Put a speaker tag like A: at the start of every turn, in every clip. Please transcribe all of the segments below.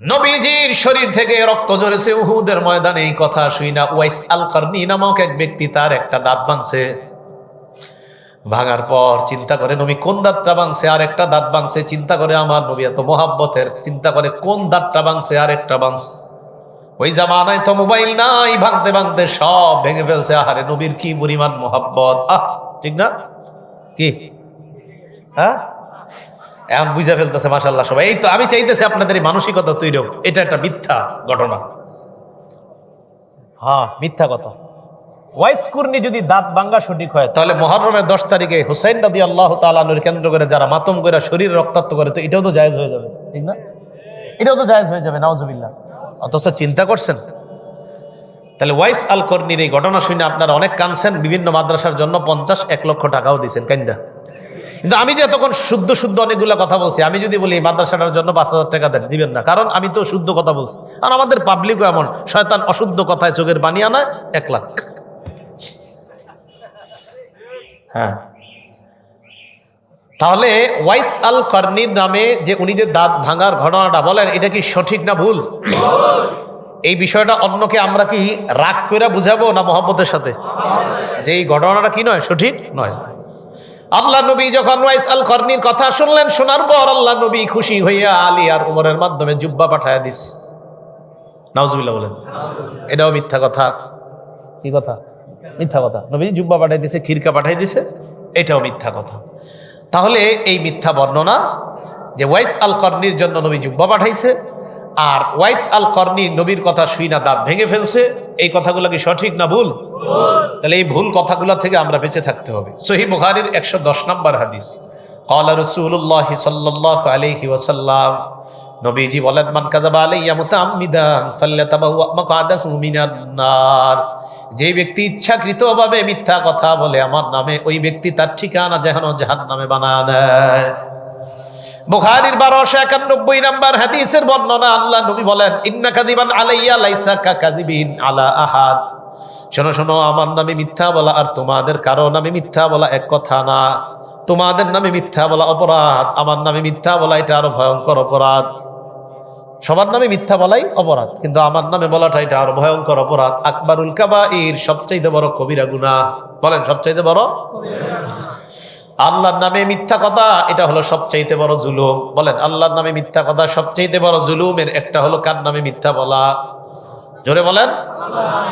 A: নবীজির শরীর থেকে রক্ত ঝরেছে, উহুদের ময়দানে এই কথা শুই না। ওয়াইস আল কার্নি নামক এক ব্যক্তি তার একটা দাঁত ভাঙছে ভাঙার পর চিন্তা করে, নবী, কোন দাঁতটা ভাঙছে আর একটা দাঁত ভাঙছে চিন্তা করে, আমার নবী, এত মোহাব্বতের। চিন্তা করে, কোন দাঁতটা ভাঙছে আর একটা ভাঙছে ওই জামানায় তো মোবাইল নাই, ভাঙতে ভাঙতে সব ভেঙে ফেলছে। আহারে, নবীর কি পরিমাণ মোহাব্বত? আহ, ঠিক না? কি? হ্যাঁ? এখন বুঝে ফেলতেছে মাসাল্লাহ সবাই। এই তো আমি চাইতেছি আপনাদের এই মানসিকতা তৈরি হোক। এটা একটা মিথ্যা ঘটনা।
B: হ্যাঁ মিথ্যা কথা। ওয়াইসকুর্নি যদি দাঁত ভাঙ্গা সঠিক হয়
A: তাহলে মহরমের দশ তারিখে হুসাইন আল্লাহ তালানুর কেন্দ্র করে যারা মাতম করে শরীর রক্তাক্ত করে তো এটাও তো জায়েজ হয়ে যাবে ঠিক না? এটাও তো জায়েজ হয়ে যাবে নাওজুবিল্লাহ অথচ চিন্তা করছেন? তাহলে ওয়াইস আল কর্নির এই ঘটনা শুনে আপনারা অনেক কানছেন বিভিন্ন মাদ্রাসার জন্য পঞ্চাশ এক লক্ষ টাকাও দিয়েছেন কান্দা কিন্তু আমি যে তখন শুদ্ধ শুদ্ধ অনেকগুলো কথা বলছি আমি যদি বলি মাদ্রাসাটার জন্য পাঁচ হাজার টাকা দেন দিবেন না। কারণ আমি তো শুদ্ধ কথা বলছি। আর আমাদের পাবলিকও এমন শয়তান অশুদ্ধ কথায় চোখের বানিয়ে আনায় এক লাখ। হ্যাঁ। তাহলে ওয়াইস আল কর্নির নামে যে উনি যে দাঁত ভাঙার ঘটনাটা বলেন এটা কি সঠিক না ভুল? এই বিষয়টা অন্যকে আমরা কি রাগ করে বুঝাবো না মহব্বতের সাথে? যে এই ঘটনাটা কি নয় সঠিক নয়। আল্লাহ নবী যখন ওয়াইস আল কর্নির কথা শুনলেন, শোনার পর আল্লাহ নবী খুশি হইয়া আলী আর উমরের মাধ্যমে জুব্বা পাঠায় দিস। নাউজুবিল্লাহ বলেন। এটাও মিথ্যা কথা। কি কথা? মিথ্যা কথা। নবী জুব্বা পাঠাই দিছে, খিরকা পাঠাই দিছে, এটাও মিথ্যা কথা। তাহলে এই মিথ্যা বর্ণনা যে ওয়াইস আল কর্নির জন্য নবী জুব্বা পাঠাইছে, আর ওয়াইস আল কর্নি নবীর কথা শুই না দাঁত ভেঙে ফেলছে এই কথাগুলো কি সঠিক না ভুল? তাহলে এই ভুল কথাগুলো থেকে আমরা বেঁচে থাকতে হবে। সহি বুখারির একশো দশ নম্বর হাদিস। কলা রসুল্লাহ সাল্লাহ আলহি ওয়াসাল্লাম, নবীজি বলেন, মান কাযাবা আলাইয়া মুতাআম্মিদান ফাল্যাতাবাহু মাকআদাহু মিনান নার। যে ব্যক্তি ইচ্ছাকৃতভাবে মিথ্যা কথা বলে, আমার নামে ওই ব্যক্তি তার ঠিকানা যেন জাহান্নামে বানায় বুখারীর 1291 নাম্বার হাদিসের বর্ণনা আল্লাহ নবী বলেন, ইন্না কাযিবান আলাইয়া লাইসা কা কাযিবিন আলা আহাদ। শোনো শোনো, আমার নামে মিথ্যা বলা আর তোমাদের কারও নামে মিথ্যা বলা এক কথা না। তোমাদের নামে মিথ্যা বলা অপরাধ, আমার নামে মিথ্যা বলা এটা আরও ভয়ঙ্কর অপরাধ। সবার নামে মিথ্যা বলাই অপরাধ, কিন্তু আমার নামে বলাটা এটা আরও ভয়ঙ্কর অপরাধ। আকবরুল কাবাইর সবচাইতে বড় কবিরা গুনাহ। বলেন, সবচাইতে বড়? আল্লাহর নামে মিথ্যা কথা এটা হলো সবচাইতে বড় জুলুম। বলেন আল্লাহর নামে মিথ্যা কথা সবচাইতে বড় জুলুমের একটা হলো কার নামে মিথ্যা বলা? জোরে বলেন।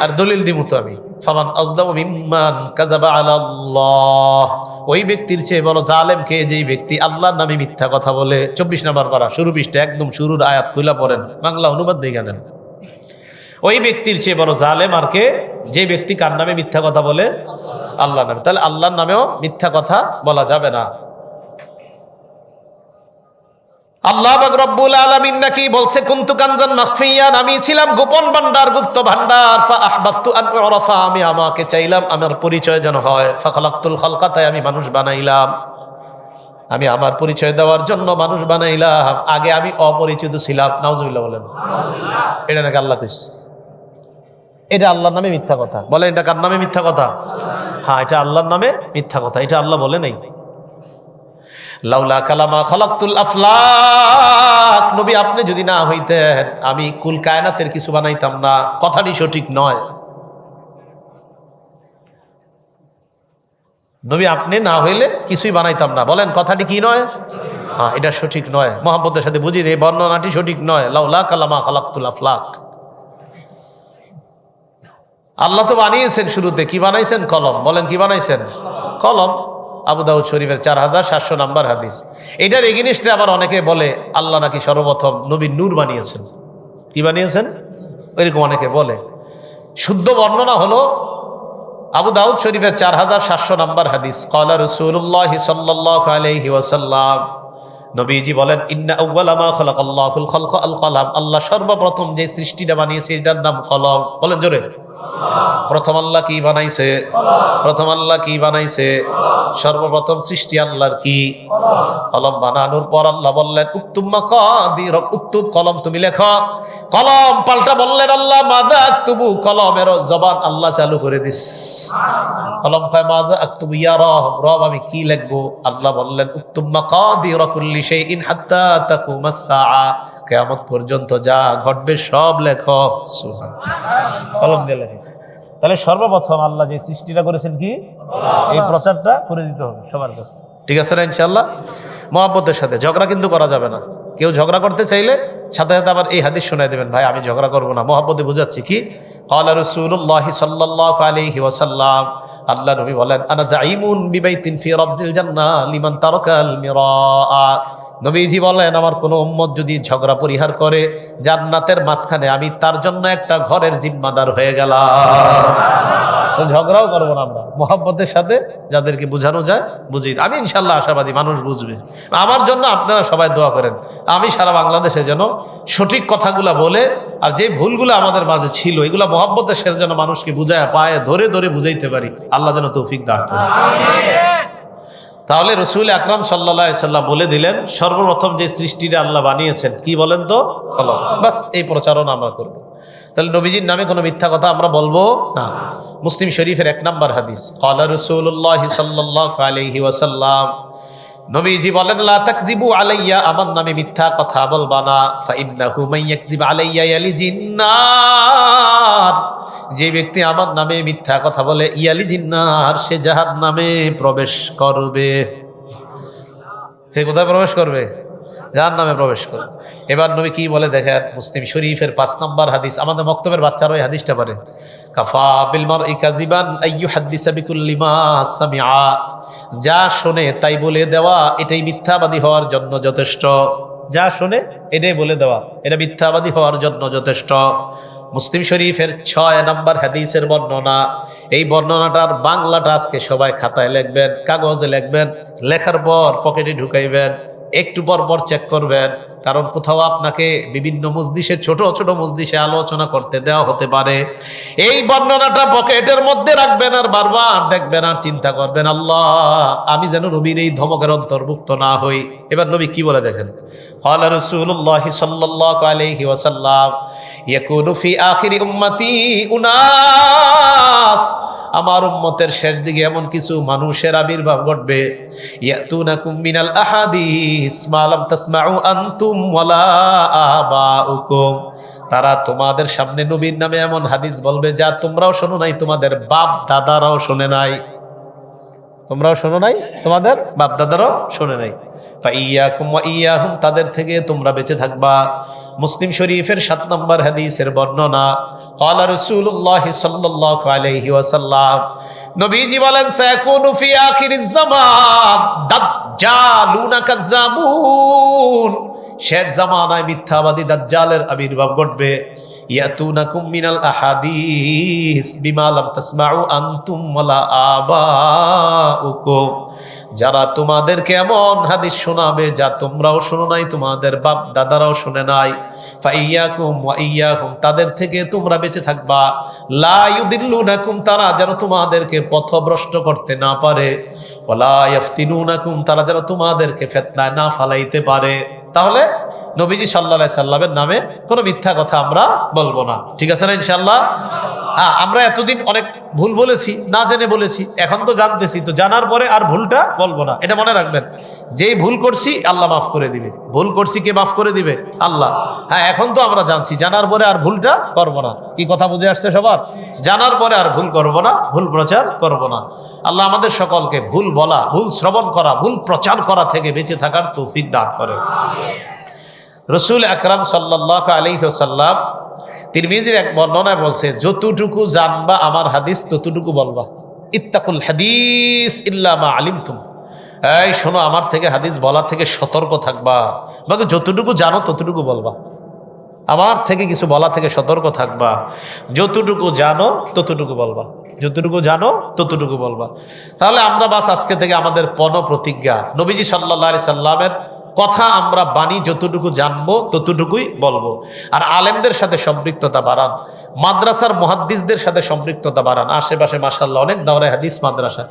A: আর দলিল দিমু তো আমি। ফামান আজলামু আলাল্লাহ। ওই ব্যক্তির চেয়ে বড় জালেম কে? যেই ব্যক্তি আল্লাহর নামে মিথ্যা কথা বলে। চব্বিশ নাম্বার পারা শুরু পৃষ্ঠা একদম শুরুর আয়াত খুলা পড়েন। বাংলা অনুবাদ দিয়ে জানেন ওই ব্যক্তির চেয়ে বড় জালেম আর কে? যে ব্যক্তি কার নামে মিথ্যা কথা বলে? আল্লাহ নামে। তাহলে আল্লাহর নামেও মিথ্যা কথা বলা যাবে না। আল্লাহ আলামিন নাকি আমি আমাকে চাইলাম, আমার পরিচয় যেন হয়। আমি মানুষ বানাইলাম। আমি আমার পরিচয় দেওয়ার জন্য মানুষ বানাইলাম। আগে আমি অপরিচিত ছিলাম। বলেন। এটা নাকি আল্লাহ এটা আল্লাহর নামে মিথ্যা কথা। বলেন, এটা কার নামে মিথ্যা কথা? হ্যাঁ এটা আল্লাহর নামে মিথ্যা কথা। এটা আল্লাহ বলে নাই। লাউলা কালামা খলাকতুল আফলাক। নবী, আপনি যদি না হইতেন, আমি কুল কায়নাতের কিছু বানাইতাম না। কথাটি সঠিক নয়। নবী, আপনি না হইলে কিছুই বানাইতাম না। বলেন, কথাটি কি নয়? হ্যাঁ এটা সঠিক নয়। মোহাম্মদের সাথে বুঝি এই বর্ণনাটি সঠিক নয়। লাউলা কালামা খলাকতুল আফলাক। আল্লাহ তো বানিয়েছেন শুরুতে। কি বানাইছেন? কলম। বলেন, কি বানাইছেন? কলম। আবু দাউদ শরীফের চার হাজার সাতশো নাম্বার হাদিস। এটার এগেনিস্টে আবার অনেকে বলে, আল্লাহ নাকি সর্বপ্রথম নবী নূর বানিয়েছেন। কি বানিয়েছেন? এরকম অনেকে বলে। শুদ্ধ বর্ণনা হলো আবু দাউদ শরীফের চার হাজার সাতশো নাম্বার হাদিস। কলা রসুল্লাহ সাল্লাহ আলহি নবীজি বলেন, ইন্না আউ্বালামা খলাকাল্লাহুল খলক আল কলাম আল্লাহ সর্বপ্রথম যে সৃষ্টিটা বানিয়েছে, এটার নাম কলম। বলেন জোরে। প্রথম আল্লাহ কি বানাইছে? প্রথম আল্লাহ কি বানাইছে? সর্বপ্রথম সৃষ্টি আল্লাহর কি? কলম বানানোর পর আল্লাহ বললেন উক্তুম্মা কাদির উক্তুব কলম তুমি লেখো। কলম পাল্টা বললেন আল্লাহ, মাদা আক্তুবু কলমের জবান আল্লাহ চালু করে দিস। কলম কয় মাজা আক্তুবু ইয়া রব রব আমি কি লিখব? আল্লাহ বললেন উক্তুম্মা কাদির কুল্লি শাইইন হাত্তা তাকুমাস সাআ। কেয়ামত পর্যন্ত যা ঘটবে সব লেখ
B: কলম দিয়ে লেখে তাহলে সর্বপ্রথম আল্লাহ যে সৃষ্টিটা করেছেন কি? এই প্রচারটা করে দিতে হবে সবার কাছে।
A: ঠিক আছে না ইনশাল্লাহ মহাব্বতের সাথে। ঝগড়া কিন্তু করা যাবে না। কেউ ঝগড়া করতে চাইলে সাথে সাথে আবার এই হাদিস শোনায় দেবেন ভাই আমি ঝগড়া করব না। মহাব্বতে বুঝাচ্ছি কি? কলা রসুল্লাহ সাল্লাহ আলহি ওয়াসাল্লাম। আল্লাহ নবী বলেন আনা জাইমুন বিবাইতিন ফি রবজিল জান্নাহ লিমান তারকাল মিরা নবীজি বলেন, আমার কোন উম্মত যদি ঝগড়া পরিহার করে জান্নাতের মাঝখানে, আমি তার জন্য একটা ঘরের জিম্মাদার হয়ে গেলাম। ঝগড়াও করব না আমরা। মোহাব্বতের সাথে যাদেরকে বোঝানো যায়, বুঝি আমি ইনশাল্লাহ আশাবাদী, মানুষ বুঝবে। আমার জন্য আপনারা সবাই দোয়া করেন। আমি সারা বাংলাদেশে যেন সঠিক কথাগুলা বলে, আর যে ভুলগুলো আমাদের মাঝে ছিল, এগুলো মোহাব্বতের সাথে যেন মানুষকে বুঝায়, পায়ে ধরে ধরে বুঝাইতে পারি। আল্লাহ যেন তৌফিক দান করেন। তাহলে রসুল আকরাম সাল্লা সাল্লাম বলে দিলেন, সর্বপ্রথম যে সৃষ্টিটা আল্লাহ বানিয়েছেন, কি বলেন তো? কলম বাস, এই প্রচারণা আমরা করব। তাহলে নবীজির নামে কোনো মিথ্যা কথা আমরা বলব না। মুসলিম শরীফের এক নম্বর হাদিস, কলা রসুল্লাহ সাল্লাহ আলহি ওয়াসাল্লাম নবীজি বলেন, লা আলাইয়া আমার নামে মিথ্যা কথা বলবা না। ফাইন্নাহু মাইয়াকজিব আলাইয়া ইয়ালি জিন্নার যে ব্যক্তি আমার নামে মিথ্যা কথা বলে ইয়ালি জিন্নার সে নামে প্রবেশ করবে। সে কোথায় প্রবেশ করবে? যার নামে প্রবেশ করবে এবার নবী কি বলে দেখেন, মুসলিম শরীফের পাঁচ নম্বর হাদিস, আমাদের মক্তবের বাচ্চারা ওই হাদিসটা পারে কাফা বিলমার হাদিসা যা শোনে তাই বলে দেওয়া, এটাই মিথ্যাবাদী হওয়ার জন্য যথেষ্ট। যা শোনে এটাই বলে দেওয়া, এটা মিথ্যাবাদী হওয়ার জন্য যথেষ্ট। মুসলিম শরীফের ছয় নম্বর হাদিসের বর্ণনা, এই বর্ণনাটার বাংলাটা আজকে সবাই খাতায় লিখবেন, কাগজে লিখবেন, লেখার পর পকেটে ঢুকাইবেন। একটু পরপর চেক করবেন। কারণ কোথাও আপনাকে বিভিন্ন মজলিসে, ছোট ছোট মজলিসে আলোচনা করতে দেওয়া হতে পারে। এই বর্ণনাটা পকেটের মধ্যে রাখবেন আর বারবার দেখবেন আর চিন্তা করবেন, আল্লাহ, আমি যেন নবীর এই ধমকের অন্তর্ভুক্ত না হই। এবার নবী কি বলে দেখেন? হল রসুল্লাহ সাল্লাহ ওয়াসাল্লাম, ইয়াকুনু ফি উম্মতি উনাস। আমার উম্মতের শেষ দিকে এমন কিছু মানুষের আবির্ভাব ঘটবে। আহাদিস মালাম তারা তোমাদের সামনে নবীর নামে এমন হাদিস বলবে যা তোমরাও শোনো নাই, তোমাদের বাপ দাদারাও শোনে নাই। তোমরাও শোনো নাই, তোমাদের বাপদাদারাও শোনে নাই। তা ইয়াকুম ইয়াহুম, তাদের থেকে তোমরা বেঁচে থাকবা। মুসলিম শরীফের সাত নম্বর হাদিসের বর্ণনা, কলা রসুল্লাহ সাল্লাহ আলহি ওয়াসাল্লাম, নবীজি বলেন সাকুনু ফি আখিরিজ জামান, দাজ্জালুনা কাজ্জাবুন। শেষ জামানায় মিথ্যাবাদী দাজ্জালের আবির্ভাব ঘটবে। ইয়াতুনাকুম মিনাল আহাদিস বিমা লাম তাসমাউ আনতুম ওয়ালা আবাউকুম। যারা তোমাদেরকে এমন হাদিস শোনাবে যা তোমরাও শোনো নাই, তোমাদের বাপ দাদারাও শুনে নাই। তাদের থেকে তোমরা বেঁচে থাকবা। লা ইউদিল্লুনাকুম, তারা যেন তোমাদেরকে পথভ্রষ্ট করতে না পারে। ওয়ালা তারা যেন তোমাদেরকে ফেতনায় না ফালাইতে পারে। তাহলে নবীজি সাল্লাহ সাল্লামের নামে কোনো মিথ্যা কথা আমরা বলব না। ঠিক আছে না ইনশাল্লাহ হ্যাঁ আমরা এতদিন অনেক ভুল বলেছি, না জেনে বলেছি, এখন তো জানতেছি, তো জানার পরে আর ভুলটা বলব না। এটা মনে রাখবেন, যেই ভুল করছি আল্লাহ মাফ করে দিবে। ভুল করছি কে মাফ করে দিবে? আল্লাহ। হ্যাঁ এখন তো আমরা জানছি, জানার পরে আর ভুলটা করব না। কি কথা বুঝে আসছে সবার? জানার পরে আর ভুল করব না, ভুল প্রচার করব না। আল্লাহ আমাদের সকলকে ভুল বলা, ভুল শ্রবণ করা, ভুল প্রচার করা থেকে বেঁচে থাকার তৌফিক দান করে। রসুল আকরাম সাল্লাহ আলহিহসাল্লাম তিরমিজির এক বর্ণনায় বলছে, যতটুকু জানবা আমার হাদিস, ততটুকু বলবা। ইত্তাকুল হাদিস ইল্লামা আলিম তুম এই শোনো, আমার থেকে হাদিস বলা থেকে সতর্ক থাকবা। বাকি যতটুকু জানো, ততটুকু বলবা। আমার থেকে কিছু বলা থেকে সতর্ক থাকবা। যতটুকু জানো, ততটুকু বলবা। যতটুকু জানো, ততটুকু বলবা। তাহলে আমরা বাস আজকে থেকে আমাদের পণ প্রতিজ্ঞা। নবীজি সাল্লাহ আলি সাল্লামের কথা আমরা বাণী যতটুকু জানব, ততটুকুই বলব। আর আলেমদের সাথে সম্পৃক্ততা বাড়ান, মাদ্রাসার মহাদ্দিসদের সাথে সম্পৃক্ততা বাড়ান। আশেপাশে মাসাল্লাহ অনেক দাওরায় হাদিস মাদ্রাসা।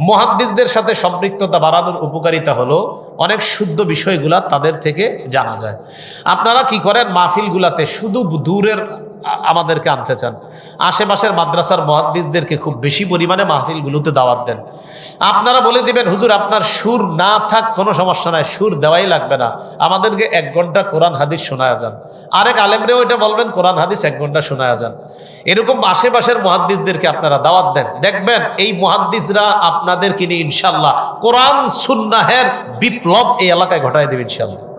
A: মহাদ্দিসদের সাথে সম্পৃক্ততা বাড়ানোর উপকারিতা হলো অনেক শুদ্ধ বিষয়গুলা তাদের থেকে জানা যায়। আপনারা কি করেন? মাহফিলগুলাতে শুধু দূরের আমাদেরকে আনতে চান। আশেপাশের মাদ্রাসার মহাদ্দিসদেরকে খুব বেশি পরিমাণে মাহফিলগুলোতে দাওয়াত দেন। আপনারা বলে দিবেন, হুজুর, আপনার সুর না থাক, কোনো সমস্যা নাই, সুর দেওয়াই লাগবে না। আমাদেরকে এক ঘণ্টা কোরআন হাদিস শোনায় যান। আরেক আলেমরেও এটা বলবেন, কোরআন হাদিস এক ঘণ্টা শোনায় যান। এরকম আশেপাশের মহাদ্দিসদেরকে আপনারা দাওয়াত দেন। দেখবেন, এই মহাদ্দিসরা আপনাদের কিনে ইনশাল্লাহ কোরআন সুন্নাহের বিপ্লব এই এলাকায় ঘটায় দেবে ইনশাল্লাহ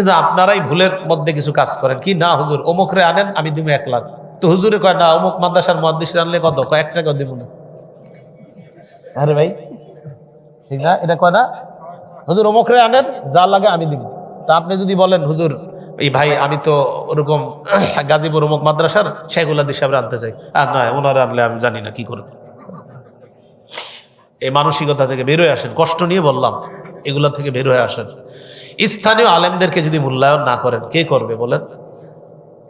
A: কিন্তু আপনারাই ভুলের মধ্যে কিছু কাজ করেন। কি? না, হুজুর, অমুকরে আনেন, আমি দিব এক লাখ। তো হুজুরে কয়, না, অমুক মাদ্রাসার মহাদিস আনলে কত? কয়েক টাকা দিব না। আরে ভাই, ঠিক না? এটা কয় না? হুজুর, অমুকরে আনেন, যা লাগে আমি দিব। তা আপনি যদি বলেন, হুজুর, এই ভাই, আমি তো ওরকম গাজীপুর অমুক মাদ্রাসার শেখুল্লাহ হিসাবে আনতে চাই। আর নয় ওনারা আনলে আমি জানি না কি করবে। এই মানসিকতা থেকে বেরোয় আসেন। কষ্ট নিয়ে বললাম। এগুলা থেকে বের হয়ে আসেন। স্থানীয় আলেমদেরকে যদি মূল্যায়ন না করেন, কে করবে বলেন?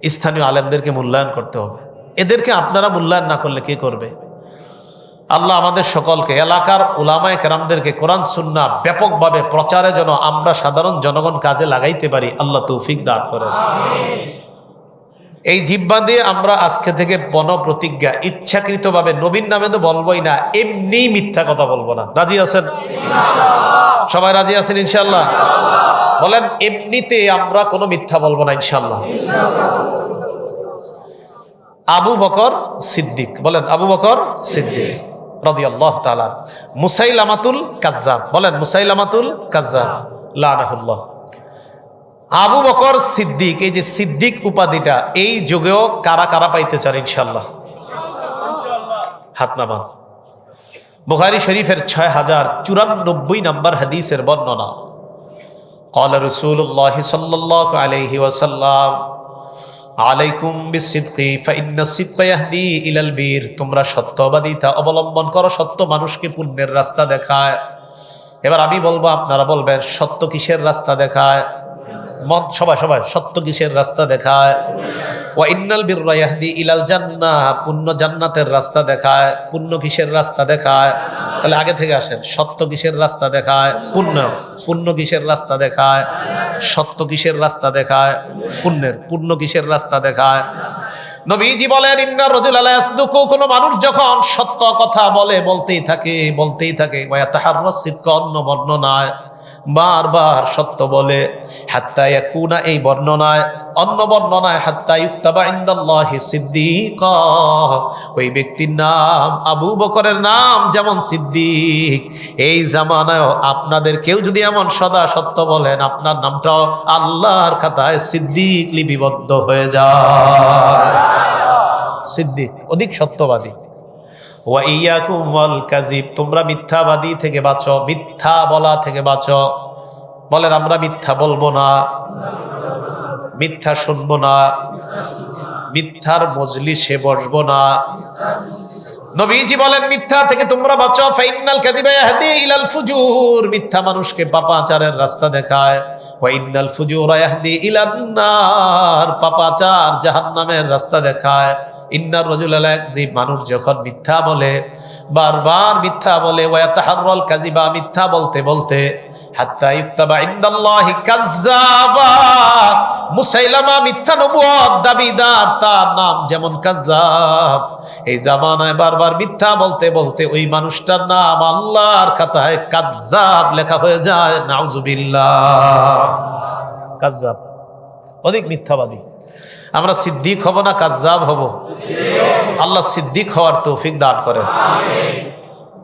A: স্থানীয় আলেমদেরকে মূল্যায়ন করতে হবে। এদেরকে আপনারা মূল্যায়ন না করলে কে করবে? আল্লাহ আমাদের সকলকে, এলাকার উলামায় কেরামদেরকে কোরআন সুন্না ব্যাপকভাবে প্রচারে যেন আমরা সাধারণ জনগণ কাজে লাগাইতে পারি, আল্লাহ তৌফিক দান করেন। এই জিব্বা দিয়ে আমরা আজকে থেকে বন প্রতিজ্ঞা ইচ্ছাকৃতভাবে, নবীন নামে তো বলবোই না এমনি মিথ্যা কথা বলব না। রাজি আছেন? সবাই রাজি আছেন ইনশাল্লাহ বলেন, এমনিতে আমরা কোনো মিথ্যা বলব না ইনশাল্লাহ আবু বকর সিদ্দিক, বলেন, আবু বকর সিদ্দিক রদি আল্লাহ তালা মুসাইলামাতুল কাজ্জাব, বলেন, মুসাইলামাতুল কাজ্জাব, লানাহুল্লাহ। আবু বকর সিদ্দিক এই যে সিদ্দিক উপাধিটা এই যুগেও কারা কারা পাইতে চান ইনশাল্লাহ হাত নামান বুখারি শরীফের ছয় হাজার চুরানব্বই নম্বর হাদিসের বর্ণনা قال رسول الله صلى الله عليه وسلم আলাইকুম বিসিদ্কি ফাইন্না সিদ্কা ইয়াহদি ইলাল বীর তোমরা সত্যবাদিতা অবলম্বন করো সত্য মানুষকে পুণ্যের রাস্তা দেখায় এবার আমি বলবো আপনারা বলবেন সত্য কিসের রাস্তা দেখায় মন সবাই সবাই, সত্য কিসের রাস্তা দেখায়? ওয়া ইন্নাল বিররা ইয়াহদি ইলাল পুণ্য জান্নাতের রাস্তা দেখায়, পুণ্য কিসের রাস্তা দেখায়? তাহলে আগে থেকে আসেন, সত্য কিসের রাস্তা দেখায়? পুণ্য পুণ্য কিসের রাস্তা দেখায়? সত্য কিসের রাস্তা দেখায়? পুণ্যের, পুণ্য কিসের রাস্তা দেখায়? নবীজি বলেন, ইন্না রজুল আলা ইয়াসদুকু কোন মানুষ যখন সত্য কথা বলে, বলতেই থাকে বলতেই থাকে, ওয়া তাহাররাস সিদকা অন্য বর্ণনায়। বারবার সত্য বলে, হাত্তা এই বর্ণনায়, অন্য বর্ণনায়, হাত্তা ইউক্তাবা ইনদাল্লাহি সিদ্দিকা ওই ব্যক্তির নাম, আবু বকরের নাম যেমন সিদ্দিক। এই জামানায় আপনাদের কেউ যদি এমন সদা সত্য বলেন, আপনার নামটাও আল্লাহর খাতায় সিদ্দিক লিপিবদ্ধ হয়ে যায়। সিদ্দিক, অধিক সত্যবাদী। ওয়া ওয়াল কাজিব তোমরা মিথ্যাবাদী থেকে বাঁচো, মিথ্যা বলা থেকে বাঁচো। বলেন, আমরা মিথ্যা বলব না, মিথ্যা শুনব না, মিথ্যার মজলিসে বসবো না। নবীজি বলেন, মিথ্যা থেকে তোমরা বাঁচো ফাইনাল কাদিবা ইয়াহদি ইলাল ফুজুর। মিথ্যা মানুষকে পাপাচারের রাস্তা দেখায়। ওয়া ইন্নাল ফুজুরা ইয়াহদি ইলান নার। পাপাচার জাহান্নামের রাস্তা দেখায়। ইন্নার রাজুল যে মানুষ যখন মিথ্যা বলে, বারবার মিথ্যা বলে ওয়া তাহাররাল কাযিবা মিথ্যা বলতে বলতে, হাত্তা ইউক্তাবা ইনদাল্লাহি কাজ্জাবা মুসাইলামা মিথ্যা নবুয়ত দাবিদার, তার নাম যেমন কাজ্জাব। এই জামানায় বারবার মিথ্যা বলতে বলতে ওই মানুষটার নাম আল্লাহর খাতায় কাজ্জাব লেখা হয়ে যায়। নাউজুবিল্লাহ। কাজ্জাব। অধিক মিথ্যাবাদী। আমরা সিদ্দিক হব না কাজ্জাব হব? আল্লাহ সিদ্দিক হওয়ার তৌফিক দান করেন।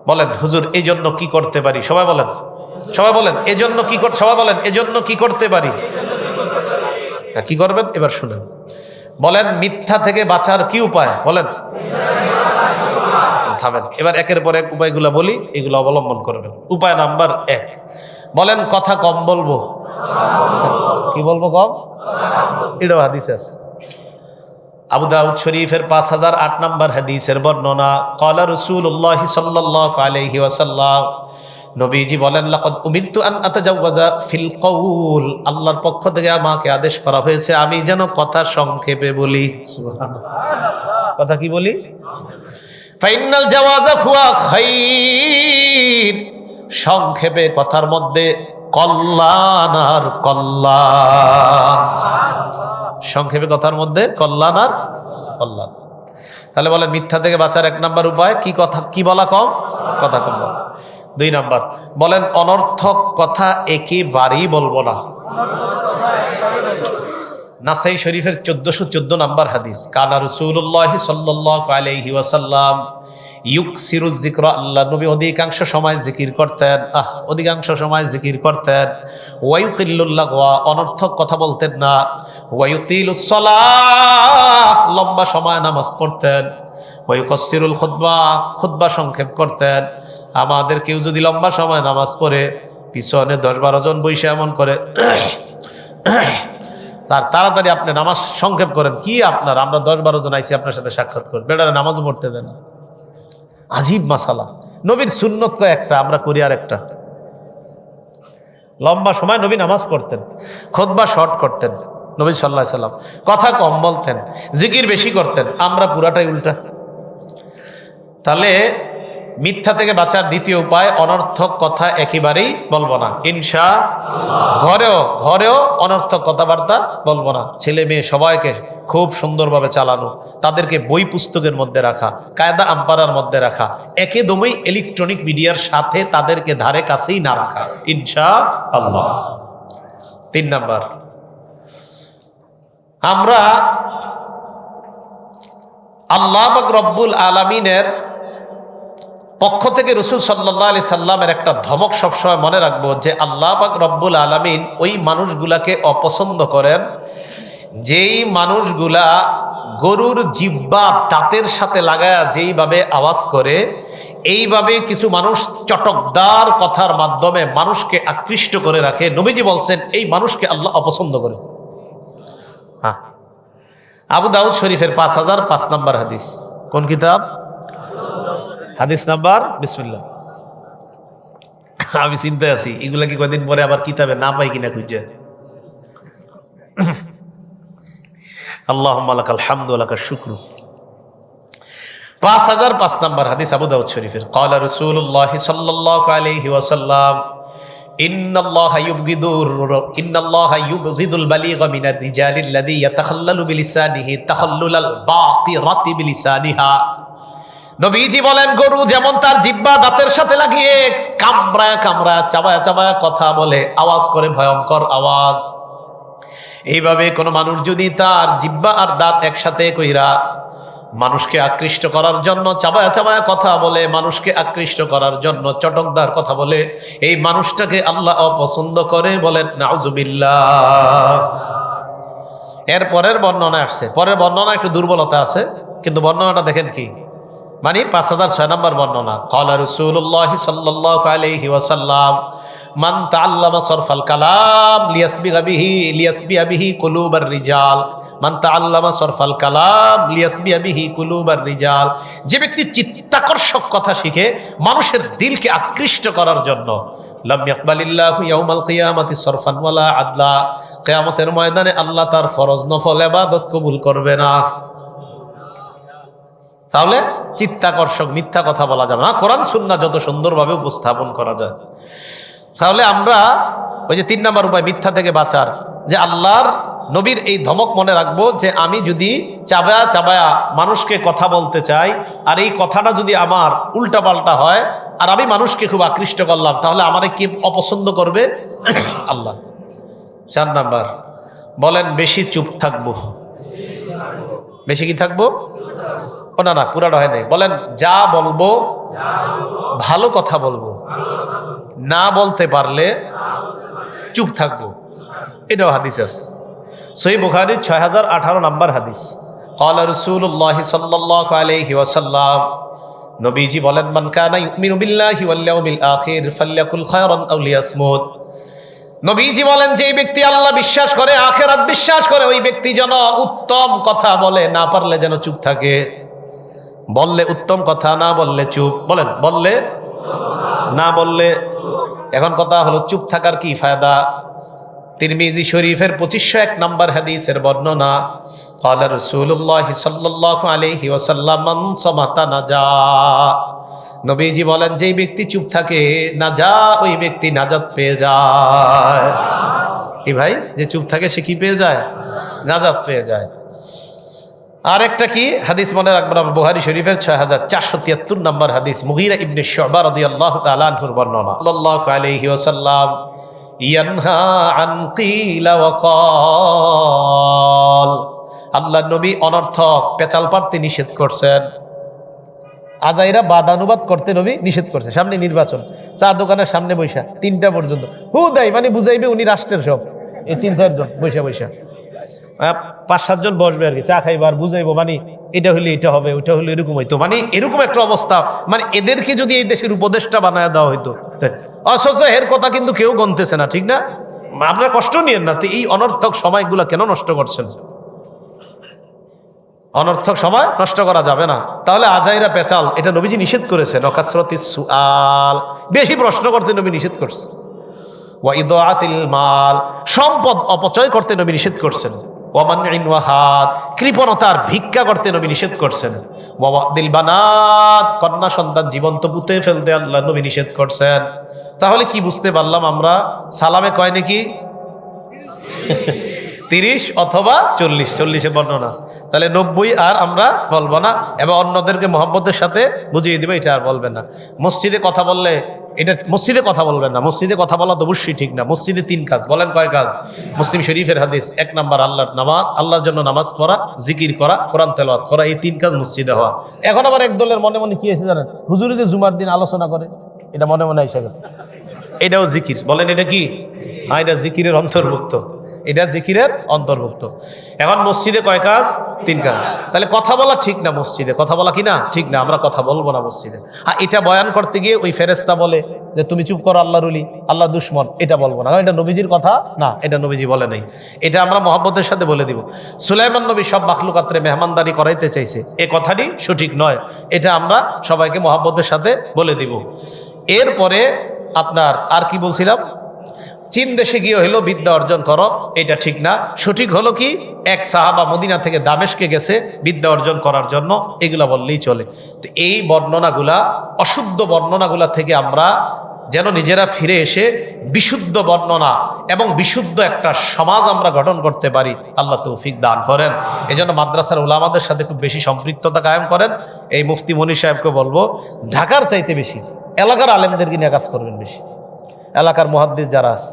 A: বলেন, হুজুর এই জন্য কি করতে পারি? সবাই বলেন। সবাই বলেন, এজন্য কি কর, সবাই বলেন, এজন্য কি করতে পারি? কি করবেন? এবার শুনেন। বলেন, মিথ্যা থেকে বাঁচার কি উপায়? বলেন। থামেন। এবার একের পর এক উপায়গুলো বলি, এগুলো অবলম্বন করবেন। উপায় নাম্বার এক। বলেন, কথা কম বলব। কি বলব কম? এটাও হাদিস আছে। আবু শরীফের পাঁচ হাজার আট নম্বর হাদিসের বর্ণনা, কলা রসুল্লাহ সাল্লাহ আলহি ওয়াসাল্লাম নবীজি বলেন আল্লাহর পক্ষ থেকে আমাকে আদেশ করা হয়েছে, আমি যেন কথা সংক্ষেপে বলি।
B: কথা কি বলি?
A: ফাইনাল জাওয়াজা হুয়া খাইর। সংক্ষেপে কথার মধ্যে কল্যাণ আর কল্যাণ সংক্ষেপে কথার মধ্যে কল্যাণ আর কল্যাণ তাহলে বলে মিথ্যা থেকে বাঁচার এক নাম্বার উপায়, কি কথা, কি বলা কম? কথা কম বলা। দুই নাম্বার, বলেন, অনর্থক কথা একেবারেই বলব না। নাসাই শরীফের চোদ্দশো চোদ্দ নাম্বার হাদিস, কানা রসুল্লাহ সাল্লাহ আলাইহি ওয়াসাল্লাম ইউক সিরুজ জিক্র আল্লাহ, নবী অধিকাংশ সময় জিকির করতেন। আহ, অধিকাংশ সময় জিকির করতেন। ওয়ায়ুকিল্লুল্লাহ ওয়া অনর্থক কথা বলতেন না। ওয়ায়ুতিলুসলাহ লম্বা সময় নামাজ পড়তেন। ওয়ায়ুকসিরুল খুতবা খুতবা সংক্ষেপ করতেন। আমাদের কেউ যদি লম্বা সময় নামাজ পড়ে, পিছনে দশ বারো জন বৈশে এমন করে, তার তাড়াতাড়ি আপনি নামাজ সংক্ষেপ করেন। কি আপনার? আমরা দশ বারো জন আইসি আপনার সাথে সাক্ষাৎ করি। বেটারা, নামাজও পড়তে দেন। আজীব মাসালা। নবীর সুন্নত একটা আমরা করি আর একটা লম্বা সময় নবী নামাজ পড়তেন। খোদবা শর্ট করতেন। নবী সাল্লাহ সাল্লাম। কথা কম বলতেন, জিকির বেশি করতেন, আমরা পুরাটাই উল্টা। তাহলে মিথ্যা থেকে বাঁচার দ্বিতীয় উপায়, অনর্থক কথা একেবারেই বলব না। ইনশা ঘরেও ঘরেও অনর্থক কথাবার্তা বলব না। ছেলে মেয়ে সবাইকে খুব সুন্দরভাবে চালানো, তাদেরকে বই পুস্তকের মধ্যে রাখা, কায়দা আম্পারার মধ্যে রাখা একদমই ইলেকট্রনিক মিডিয়ার সাথে তাদেরকে ধারে কাছেই না রাখা। ইনশা আল্লাহ। তিন নাম্বার আমরা আল্লাহ রব্বুল আলমিনের পক্ষ থেকে রসুল সাল্লাহ আলি সাল্লামের একটা ধমক সবসময় মনে রাখব যে আল্লাহ পাক রব্বুল আলমিন ওই মানুষগুলাকে অপছন্দ করেন, যেই মানুষগুলা গরুর জিব্বা দাঁতের সাথে লাগায়া যেইভাবে আওয়াজ করে, এইভাবে কিছু মানুষ চটকদার কথার মাধ্যমে মানুষকে আকৃষ্ট করে রাখে। নবীজি বলছেন, এই মানুষকে আল্লাহ অপছন্দ করে। হ্যাঁ আবু দাউদ শরীফের পাঁচ হাজার পাঁচ নাম্বার হাদিস। কোন কিতাব? হাদিস নাম্বার বিসমিল্লাহ। আমি চিন্তায় আছি এগুলা কি কদিন পরে আবার কিতাবে না পাই কিনা খুঁজে? আল্লাহ হামদু আলাকাল শুক্রু। পাঁচ হাজার পাঁচ নাম্বার হাদিস আবু দাউদ শরীফের। কালা রসুল্লাহ সাল্লাহ আলাইহি ওয়াসাল্লাম বলেন, গরু যেমন তার জিব্বা দাঁতের সাথে লাগিয়ে কামড়ায় কামড়ায়, চাবায় চাবায় কথা বলে, আওয়াজ করে ভয়ঙ্কর আওয়াজ। এইভাবে কোনো মানুষ যদি তার জিব্বা আর দাঁত একসাথে কইরা মানুষকে আকৃষ্ট করার জন্য চাবায়া চাবায়া কথা বলে, মানুষকে আকৃষ্ট করার জন্য চটকদার কথা বলে, এই মানুষটাকে আল্লাহ অপছন্দ করে বলেন, নাউজুবিল্লাহ। এর পরের বর্ণনা আসছে। পরের বর্ণনা একটু দুর্বলতা আছে, কিন্তু বর্ণনাটা দেখেন কি? মানে পাঁচ হাজার ছয় নম্বর বর্ণনা। কলা রসুল্লাহ সাল্লাহ আলহি ওয়াসাল্লাম, মান তাল্লামা সরফাল কালাম লিয়াসবি আবিহি লিয়াসবি আবিহি কলুবার রিজাল। মান তাল্লামা সরফাল কালাম কুলুবার রিজাল। যে ব্যক্তি চিত্তাকর্ষক কথা শিখে, মানুষের দিলকে আকৃষ্ট করার জন্য কিয়ামতের ময়দানে আল্লাহ তার ফরজ নফল ইবাদত কবুল করবে না। তাহলে চিত্তাকর্ষক মিথ্যা কথা বলা যাবে না। কোরআন সুন্না যত সুন্দরভাবে উপস্থাপন করা যায়। তাহলে আমরা ওই যে তিন নাম্বার উপায় মিথ্যা থেকে বাঁচার, যে আল্লাহর নবীর এই ধমক মনে রাখব যে আমি যদি চাবায়া চাবায়া মানুষকে কথা বলতে চাই, আর এই কথাটা যদি আমার উল্টাপাল্টা হয়, আর আমি মানুষকে খুব আকৃষ্ট করলাম, তাহলে আমারে কে অপছন্দ করবে? আল্লাহ। চার নাম্বার, বলেন, বেশি চুপ থাকব। বেশি কি থাকব? ও না না পুরাটা হয় নাই বলেন, যা বলব, ভালো কথা বলব। না বলতে পারলে চুপ থাকব। এটাও হাদিস আছে। সহি বুখারির ছয় হাজার আঠারো নম্বর হাদিস। কল রসুল্লাহ সাল্লাহ আলহি নবীজি বলেন, মান নবীজি বলেন যে ব্যক্তি আল্লাহ বিশ্বাস করে, আখেরাত বিশ্বাস করে, ওই ব্যক্তি যেন উত্তম কথা বলে, না পারলে যেন চুপ থাকে। বললে উত্তম কথা, না বললে চুপ। বলেন, বললে? না বললে? এখন কথা হলো, চুপ থাকার কি ফায়দা? তিরমিজি শরীফের পঁচিশশো এক নম্বর হাদিসের বর্ণনা قال رسول الله صلى الله عليه وسلم من صمت نجا নবীজি বলেন যেই ব্যক্তি চুপ থাকে না যা ওই ব্যক্তি নাজাত পেয়ে যায় কি ভাই যে চুপ থাকে সে কি পেয়ে যায় নাজাত পেয়ে যায় আর একটা কি হাদিস মনে রাখবেন আমার বুহারি শরীফের ছয় হাজার চারশো তিয়াত্তর নম্বর হাদিস মুহিরা ইবনে শোবা রদি আল্লাহ তালানহুর বর্ণনা আল্লাহ আলাইহি ওয়াসাল্লাম আল্লাহ নবী অনর্থক পেচাল পারতে নিষেধ করছেন। আজাইরা বাদানুবাদ করতে নবী নিষেধ করছে। সামনে নির্বাচন, চা দোকানের সামনে বৈশা, তিনটা পর্যন্ত। হু দেয় মানে বুঝাইবে উনি রাষ্ট্রের সব। এই তিন চারজন বৈশা বৈশা। পাঁচ সাতজন বসবে আর কি, চা খাইবার বুঝাইবো মানে এটা হলে এটা হবে, ওইটা হলে এরকম হইতো মানে এরকম একটা অবস্থা মানে এদেরকে যদি এই দেশের উপদেশটা বানায় দেওয়া হইতো অথচ এর কথা কিন্তু কেউ গনতেছে না, ঠিক না? আপনারা কষ্ট নিয়েন না, তো এই অনর্থক সময়গুলো কেন নষ্ট করছেন? অনর্থক সময় নষ্ট করা যাবে না। তাহলে আজাইরা পেচাল, এটা নবীজি নিষেধ করেছে অকাসরতি সুআল। বেশি প্রশ্ন করতে নবী নিষেধ করছে। ওয়াইদাতিল মাল, সম্পদ অপচয় করতে নবী নিষেধ করছেন। ওয়ামান ওয়াহাদ কৃপণতার ভিক্ষা করতে নবী নিষেধ করছেন। ওয়াদিল বানাত, কন্যা সন্তান জীবন্ত পুঁতে ফেলতে আল্লাহ নবী নিষেধ করছেন। তাহলে কি বুঝতে পারলাম আমরা? সালামে কয় নাকি? তিরিশ অথবা চল্লিশ, চল্লিশে বর্ণনা আছে। তাহলে নব্বই আর আমরা বলব না, এবং অন্যদেরকে মোহাম্মতের সাথে বুঝিয়ে দিবে, এটা আর বলবেন না। মসজিদে কথা বললে, এটা মসজিদে কথা বলবেন না। মসজিদে কথা বলা তো অবশ্যই ঠিক না। মসজিদে তিন কাজ, বলেন কয় কাজ? মুসলিম শরীফের হাদিস, এক নাম্বার, আল্লাহর নামাজ, আল্লাহর জন্য নামাজ পড়া, জিকির করা, কোরআন তেলাওয়াত করা, এই তিন কাজ মসজিদে হওয়া। এখন আবার এক দলের মনে মনে কি আছে জানেন? হুজুরি যে জুমার দিন আলোচনা করে, এটা মনে মনে এসে গেছে। এটাও জিকির। বলেন এটা কি? হ্যাঁ এটা জিকিরের অন্তর্ভুক্ত। এটা জিকিরের অন্তর্ভুক্ত। এখন মসজিদে কয় কাজ? তিন কাজ। তাহলে কথা বলা ঠিক না মসজিদে? কথা বলা কি না? ঠিক না, আমরা কথা বলব না মসজিদে। আর এটা বয়ান করতে গিয়ে ওই ফেরেস্তা বলে যে, তুমি চুপ করো আল্লাহ রুলি আল্লাহ দুশ্মন। এটা বলব না। এটা নবীজির কথা না, এটা নবীজি বলে নাই। এটা আমরা মোহাম্মতের সাথে বলে দিব। সুলাইমান নবী সব মাখলুকাত্রে মেহমানদারি করাইতে চাইছে। এ কথাটি সঠিক নয়। এটা আমরা সবাইকে মোহাম্মতের সাথে বলে দিব। এরপরে আপনার, আর কি বলছিলাম? চীন দেশে গিয়ে হলো বিদ্যা অর্জন করো, এটা ঠিক না। সঠিক হলো কি? এক সাহাবা মদিনা থেকে দামেশকে গেছে বিদ্যা অর্জন করার জন্য, এগুলা বললেই চলে। তো এই বর্ণনাগুলা, অশুদ্ধ বর্ণনাগুলা থেকে আমরা যেন নিজেরা ফিরে এসে বিশুদ্ধ বর্ণনা এবং বিশুদ্ধ একটা সমাজ আমরা গঠন করতে পারি, আল্লাহ তৌফিক দান করেন। এই জন্য মাদ্রাসার ওলামাদের সাথে খুব বেশি সম্পৃক্ততা কায়েম করেন। এই মুফতি মনি সাহেবকে বলব, ঢাকার চাইতে বেশি, এলাকার আলেমদেরকে নিয়ে কাজ করবেন বেশি। এলাকার মহাদ্দিস যারা আছে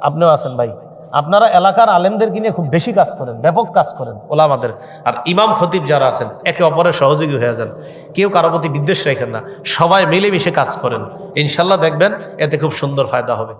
A: আপনিও আছেন ভাই। আপনারা এলাকার আলেমদেরকে নিয়ে খুব বেশি কাজ করেন, ব্যাপক কাজ করেন। ওলামাদের। আর ইমাম খতিব যারা আছেন, একে অপরের সহযোগী হয়ে যান। কেউ কারও প্রতি বিদ্বেষ রেখেন না। সবাই মিলেমিশে কাজ করেন। ইনশাল্লাহ দেখবেন, এতে খুব সুন্দর ফায়দা হবে।